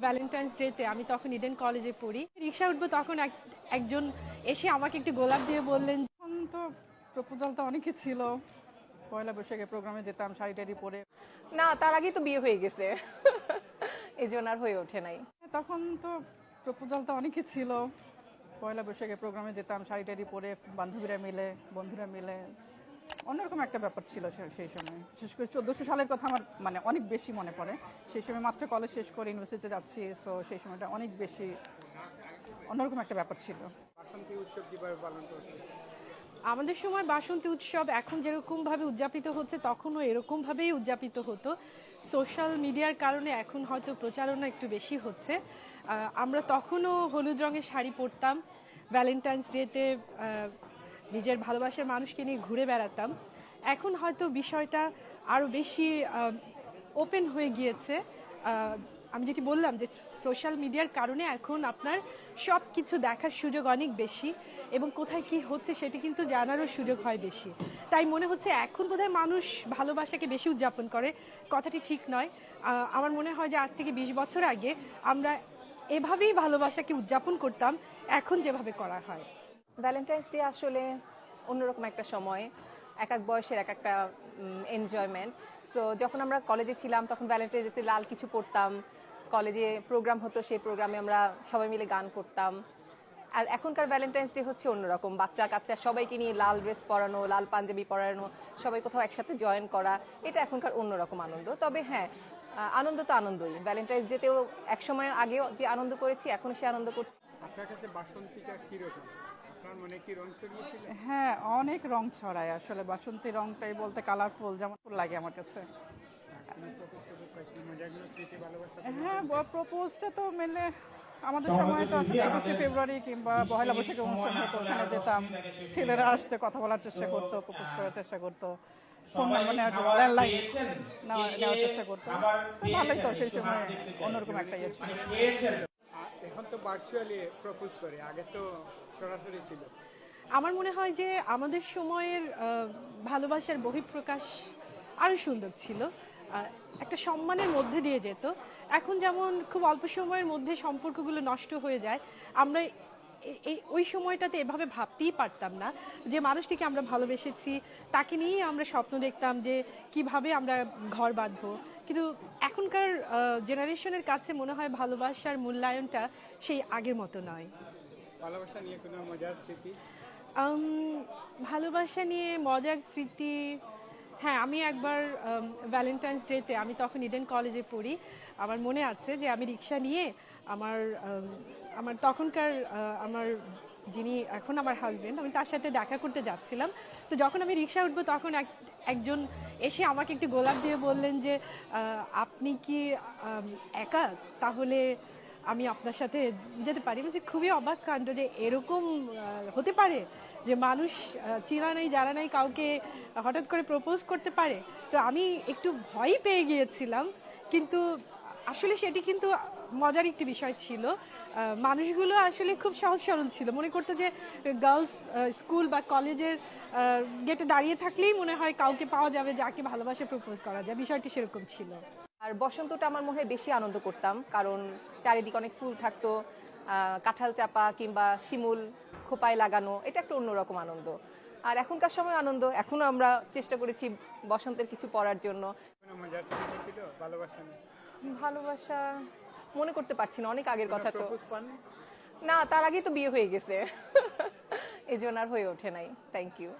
Valentine's ডেতে আমি তখন ইডেন কলেজে পড়ি। রিক্সা উঠবো তখন এক- একজন এসে আমাকে একটু গোলাপ দিয়ে বললেন তখন তো প্রপোজাল তো অনেকই ছিল। পয়লা বৈশাখে প্রোগ্রামে যেতাম শাড়ি টাড়ি পরে। না তার আগেই তো বিয়ে হয়ে গেছে। এই জন্য আর হয়ে ওঠে নাই। তখন তো প্রপোজাল তো অনেকই ছিল। পয়লা বৈশাখে প্রোগ্রামে যেতাম শাড়ি টাড়ি পরে বান্ধবীরা মিলে বন্ধুরা মিলে। অন্যরকম একটা ব্যাপার ছিল সেই সময়। বিশেষ করে চোদ্দোশো সালের কথা আমার মানে অনেক বেশি মনে পড়ে। সেই সময় মাত্র কলেজ শেষ করে ইউনিভার্সিটিতে যাচ্ছি সো সেই সময়টা অনেক বেশি অন্যরকম একটা ব্যাপার ছিল। আমাদের সময় বাসন্তী উৎসব এখন যেরকমভাবে উদযাপিত হচ্ছে তখনও এরকমভাবেই উদযাপিত হতো। সোশ্যাল মিডিয়ার কারণে এখন হয়তো প্রচারণা একটু বেশি হচ্ছে। আমরা তখনও হলুদ রঙের শাড়ি পরতাম। ভ্যালেন্টাইন্স ডেতে নিজের ভালোবাসার মানুষকে নিয়ে ঘুরে বেড়াতাম। এখন হয়তো বিষয়টা আরও বেশি ওপেন হয়ে গিয়েছে। আমি যেটি বললাম যে সোশ্যাল মিডিয়ার কারণে এখন আপনার সব কিছু দেখার সুযোগ অনেক বেশি এবং কোথায় কি হচ্ছে সেটি কিন্তু জানারও সুযোগ হয় বেশি। তাই মনে হচ্ছে এখন বোধহয় মানুষ ভালোবাসাকে বেশি উদযাপন করে। কথাটি ঠিক নয়। আমার মনে হয় যে আজ থেকে বিশ বছর আগে আমরা এভাবেই ভালোবাসাকে উদযাপন করতাম, এখন যেভাবে করা হয়। ভ্যালেন্টাইন্স ডে আসলে অন্যরকম একটা সময়, এক এক বয়সের এক একটা এনজয়মেন্ট সো যখন আমরা কলেজে ছিলাম, তখন ভ্যালেন্টাইন্স ডেতে লাল কিছু পড়তাম কলেজে প্রোগ্রাম হতো, সেই প্রোগ্রামে আমরা সবাই মিলে গান করতাম। আর এখনকার ভ্যালেন্টাইন্স ডে হচ্ছে অন্যরকম। বাচ্চা কাচ্চা, সবাইকে নিয়ে লাল ড্রেস পরানো, লাল পাঞ্জাবি পরানো, সবাই কোথাও একসাথে জয়েন করা। এটা এখনকার অন্যরকম আনন্দ। তবে হ্যাঁ আনন্দ তো আনন্দই। ভ্যালেন্টাইন্স ডেতেও এক সময় আগেও যে আনন্দ করেছি, এখন সে আনন্দ করছি। আপনার কাছে বাসন্তীটা কীরকম মনে হ্যাঁ অনেক রং ছড়ায় আসলে। বাসন্তী রংটাই বলতে কালারফুল যেমন ফুল লাগে আমার কাছে। হ্যাঁ প্রপোজটা তো মেলে আমাদের সময় তো আসলে একুশে ফেব্রুয়ারি কিংবা পয়লা বৈশাখে অনুষ্ঠান হতো ওখানে যেতাম। ছেলেরা আসতে কথা বলার চেষ্টা করতো প্রপোজ করার চেষ্টা করতো। ফোন নাম্বার নেওয়ার চেষ্টা ল্যান্ডলাইন নেওয়ার চেষ্টা করতো। ভালোই তো সেই সময় অন্যরকম একটা ইয়ে ছিল। আ- এখন তো ভার্চুয়ালি প্রপোজ করে, আগে তো সরাসরি ছিল। আমার মনে হয় যে আমাদের সময়ের ভালোবাসার বহিঃপ্রকাশ আরও সুন্দর ছিল। একটা সম্মানের মধ্যে দিয়ে যেত। এখন যেমন খুব অল্প সময়ের মধ্যে সম্পর্কগুলো নষ্ট হয়ে যায়, আমরা এই ওই সময়টাতে এভাবে ভাবতেই পারতাম না যে মানুষটিকে আমরা ভালোবেসেছি। তাকে নিয়েই আমরা স্বপ্ন দেখতাম যে কীভাবে আমরা ঘর বাঁধবো। কিন্তু এখনকার জেনারেশনের কাছে মনে হয় ভালোবাসার মূল্যায়নটা সেই আগের মতো নয়। ভালোবাসা নিয়ে কোনো মজার স্মৃতি? ভালোবাসা নিয়ে মজার স্মৃতি হ্যাঁ আমি একবার ভ্যালেন্টাইন্স ডেতে আমি তখন ইডেন কলেজে পড়ি। আমার মনে আছে যে আমি রিক্সা নিয়ে আমার আম, আমার তখনকার আমার যিনি এখন আমার হাজবেন্ড আমি তার সাথে দেখা করতে যাচ্ছিলাম। তো যখন আমি রিক্সা উঠবো, তখন এক, একজন এসে আমাকে একটি গোলাপ দিয়ে বললেন যে আপনি কি একা? তাহলে আমি আপনার সাথে যেতে পারি। বলছি খুবই অবাক কাণ্ড যে এরকম হতে পারে যে মানুষ চিনা নেই, জানা নেই, কাউকে হঠাৎ করে প্রপোজ করতে পারে। তো আমি একটু ভয় পেয়ে গিয়েছিলাম। কিন্তু আসলে সেটি কিন্তু মজার একটি বিষয় ছিল মানুষগুলো আসলে খুব সহজ সরল ছিল। মনে করতো যে গার্লস স্কুল বা কলেজের গেটে দাঁড়িয়ে থাকলেই মনে হয় কাউকে পাওয়া যাবে যাকে ভালোবাসে প্রপোজ করা যায়। বিষয়টি সেরকম ছিল। আর বসন্তটা আমার মনে হয় বেশি আনন্দ করতাম কারণ চারিদিকে অনেক ফুল থাকতো কাঁঠাল চাপা কিংবা শিমুল খোপায় লাগানো এটা একটা অন্যরকম আনন্দ। আর এখনকার সময় আনন্দ এখনও আমরা চেষ্টা করেছি বসন্তের কিছু পড়ার জন্য। ভালোবাসা মনে করতে পারছি না অনেক আগের কথা তো। না তার আগেই তো বিয়ে হয়ে গেছে। এই জন্য আর হয়ে ওঠে নাই। Thank you